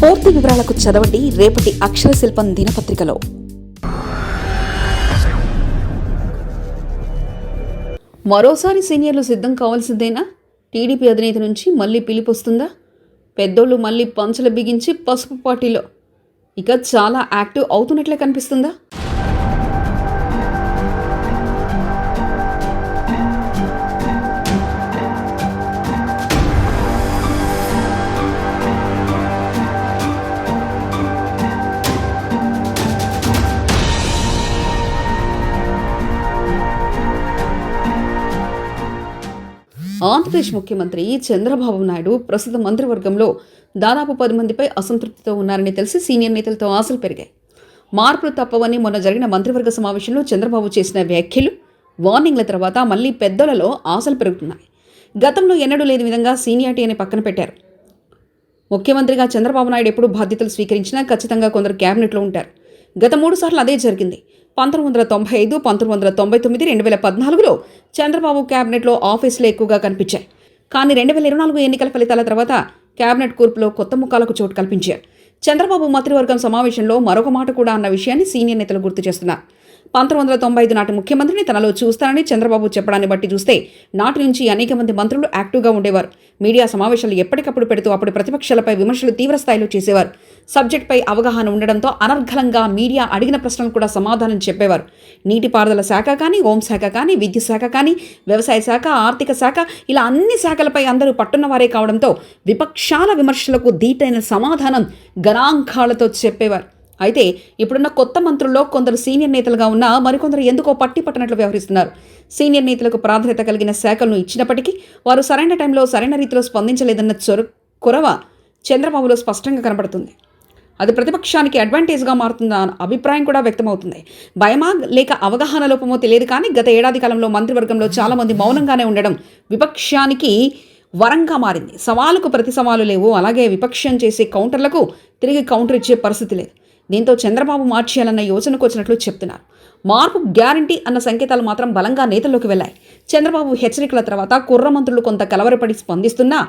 పూర్తి వివరాలకు చదవండి రేపటి అక్షర శిల్పం దినపత్రికలో. మరోసారి సీనియర్లు సిద్ధం కావాల్సిందేనా? టీడీపీ అధినేత నుంచి మళ్ళీ పిలిపొస్తుందా? వస్తుందా పెద్దోళ్ళు మళ్ళీ పంచలు బిగించి పసుపు పార్టీలో. ఇక చాలా యాక్టివ్ అవుతున్నట్లే కనిపిస్తుందా? ఆంధ్రప్రదేశ్ ముఖ్యమంత్రి చంద్రబాబు నాయుడు ప్రస్తుత మంత్రివర్గంలో దాదాపు పది మందిపై అసంతృప్తితో ఉన్నారని తెలిసి సీనియర్ నేతలతో ఆశలు పెరిగాయి. మార్పులు తప్పవని మొన్న జరిగిన మంత్రివర్గ సమావేశంలో చంద్రబాబు చేసిన వ్యాఖ్యలు వార్నింగ్ల తర్వాత మళ్ళీ పెద్దలలో ఆశలు పెరుగుతున్నాయి. గతంలో ఎన్నడూ లేని విధంగా సీనియారిటీ అని పక్కన పెట్టారు. ముఖ్యమంత్రిగా చంద్రబాబు నాయుడు ఎప్పుడు బాధ్యతలు స్వీకరించినా ఖచ్చితంగా కొందరు క్యాబినెట్లో ఉంటారు. గత మూడు సార్లు అదే జరిగింది. పంతొమ్మిది వందల తొంభై ఐదు పంతొమ్మిది వందల తొంభై తొమ్మిది రెండు వేల పద్నాలుగులో చంద్రబాబు క్యాబినెట్లో ఆఫీసులు ఎక్కువగా కనిపించాయి. కానీ రెండు వేల ఇరవై నాలుగు ఎన్నికల ఫలితాల తర్వాత క్యాబినెట్ కూర్పులో కొత్త ముఖాలకు చోటు కల్పించారు. చంద్రబాబు మంత్రివర్గం సమావేశంలో మరొక మాట కూడా అన్న విషయాన్ని సీనియర్ నేతలు గుర్తు చేస్తున్నారు. పంతొమ్మిది వందల తొంభై ఐదు నాటి ముఖ్యమంత్రిని తనలో చూస్తానని చంద్రబాబు చెప్పడాన్ని బట్టి చూస్తే నాటి నుంచి అనేక మంది మంత్రులు యాక్టివ్గా ఉండేవారు. మీడియా సమావేశాలు ఎప్పటికప్పుడు పెడుతూ అప్పుడు ప్రతిపక్షాలపై విమర్శలు తీవ్ర స్థాయిలో చేసేవారు. సబ్జెక్ట్పై అవగాహన ఉండడంతో అనర్ఘలంగా మీడియా అడిగిన ప్రశ్నలు కూడా సమాధానం చెప్పేవారు. నీటిపారుదల శాఖ కానీ హోంశాఖ కానీ విద్యుత్ శాఖ కానీ వ్యవసాయ శాఖ ఆర్థిక శాఖ ఇలా అన్ని శాఖలపై అందరూ పట్టున్నవారే కావడంతో విపక్షాల విమర్శలకు దీటైన సమాధానం గణాంకాలతో చెప్పేవారు. అయితే ఇప్పుడున్న కొత్త మంత్రుల్లో కొందరు సీనియర్ నేతలుగా ఉన్నా మరికొందరు ఎందుకో పట్టి పట్టనట్లు వ్యవహరిస్తున్నారు. సీనియర్ నేతలకు ప్రాధాన్యత కలిగిన శాఖలను ఇచ్చినప్పటికీ వారు సరైన టైంలో సరైన రీతిలో స్పందించలేదన్న చొర కొరవ చంద్రబాబులో స్పష్టంగా కనబడుతుంది. అది ప్రతిపక్షానికి అడ్వాంటేజ్గా మారుతుందా అన్న అభిప్రాయం కూడా వ్యక్తమవుతుంది. భయమా లేక అవగాహన లోపమో తెలియదు కానీ గత ఏడాది కాలంలో మంత్రివర్గంలో చాలామంది మౌనంగానే ఉండడం విపక్షానికి వరంగా మారింది. సవాలుకు ప్రతి సవాలు లేవు. అలాగే విపక్షం చేసే కౌంటర్లకు తిరిగి కౌంటర్ ఇచ్చే పరిస్థితి లేదు. దీంతో చంద్రబాబు మార్చేయాలన్న యోచనకు వచ్చినట్లు చెప్తున్నారు. మార్పు గ్యారంటీ అన్న సంకేతాలు మాత్రం బలంగా నేతల్లోకి వెళ్ళాయి. చంద్రబాబు హెచ్చరికల తర్వాత కుర్ర మంత్రులు కొంత కలవరపడి స్పందిస్తున్నా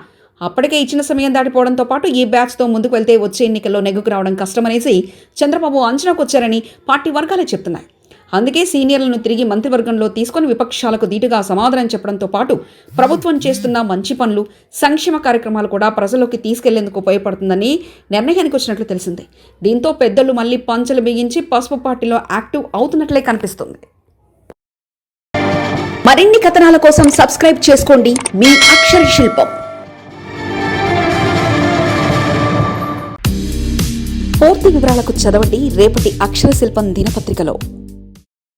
అప్పటికే ఇచ్చిన సమయం దాటిపోవడంతో పాటు ఈ బ్యాచ్తో ముందుకు వెళ్తే వచ్చే ఎన్నికల్లో నెగ్గుకు రావడం కష్టమనేసి చంద్రబాబు అంచనాకు వచ్చారని పార్టీ వర్గాలే చెప్తున్నాయి. అందుకే సీనియర్లను తిరిగి మంత్రివర్గంలో తీసుకొని విపక్షాలకు ధీటుగా సమాధానం చెప్పడంతో పాటు ప్రభుత్వం చేస్తున్న మంచి పనులు సంక్షేమ కార్యక్రమాలు కూడా ప్రజల్లోకి తీసుకెళ్ళేందుకు ఉపయోగపడుతుందని నిర్ణయానికి వచ్చినట్లు తెలిసింది. దీంతో పెద్దలు మళ్ళీ పంచలు బిగించి పసుపు పార్టీలో యాక్టివ్ అవుతున్నట్లే కనిపిస్తుంది. మరిన్ని కథనాల కోసం సబ్స్క్రైబ్ చేసుకోండి. మీ అక్షర శిల్పం. పూర్తి వివరాలకు చదవండి. రేపటి అక్షర శిల్పం దినపత్రికలో.